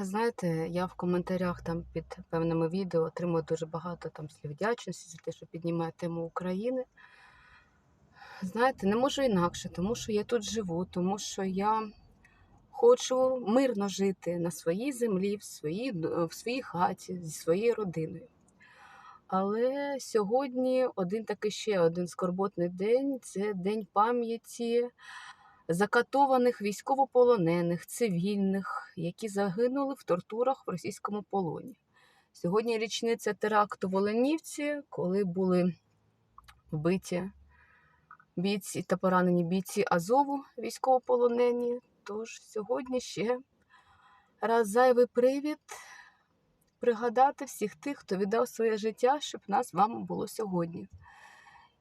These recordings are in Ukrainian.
знаєте, я в коментарях там під певними відео отримую дуже багато там слів вдячності за те, що піднімає тему України. Знаєте, не можу інакше, тому що я тут живу, тому що я хочу мирно жити на своїй землі, в своїй, в своїй хаті, зі своєю родиною. Але сьогодні один такий ще один скорботний день це день пам'яті закатованих військовополонених, цивільних, які загинули в тортурах в російському полоні. Сьогодні річниця теракту в Оленівці, коли були вбиті бійці та поранені бійці Азову військовополонені. Тож сьогодні ще раз зайвий привід пригадати всіх тих, хто віддав своє життя, щоб нас з вами було сьогодні.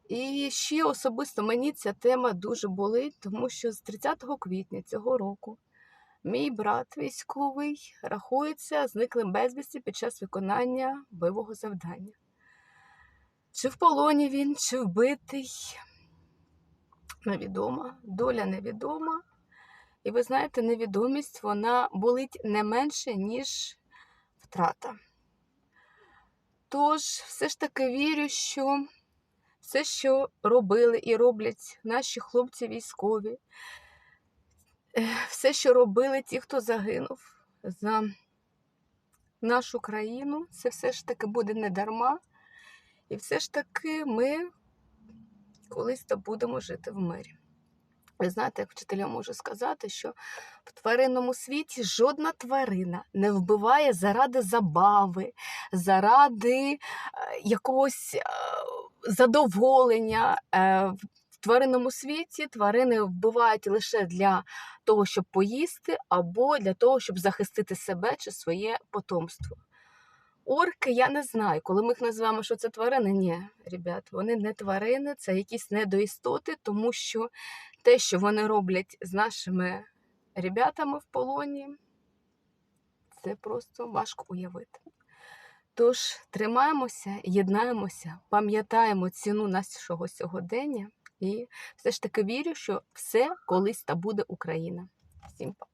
І ще особисто мені ця тема дуже болить, тому що з 30 квітня цього року мій брат військовий рахується зниклим безвісті під час виконання бойового завдання. Чи в полоні він, чи вбитий, невідомо, доля невідома. І ви знаєте, невідомість вона болить не менше, ніж втрата. Тож, все ж таки вірю, що все, що робили і роблять наші хлопці військові, все, що робили ті, хто загинув за нашу країну, це все ж таки буде не дарма. І все ж таки ми колись то будемо жити в мирі. Ви знаєте, як вчителя можу сказати, що в тваринному світі жодна тварина не вбиває заради забави, заради е, якогось е, задоволення. Е, В тваринному світі тварини вбивають лише для того, щоб поїсти, або для того, щоб захистити себе чи своє потомство. Орки, я не знаю, коли ми їх називаємо, що це тварини, ні, ребят, вони не тварини, це якісь недоістоти, тому що те, що вони роблять з нашими ребятами в полоні, це просто важко уявити. Тож тримаємося, єднаємося, пам'ятаємо ціну нашого сьогодення і все ж таки вірю, що все колись та буде Україна. Всім па.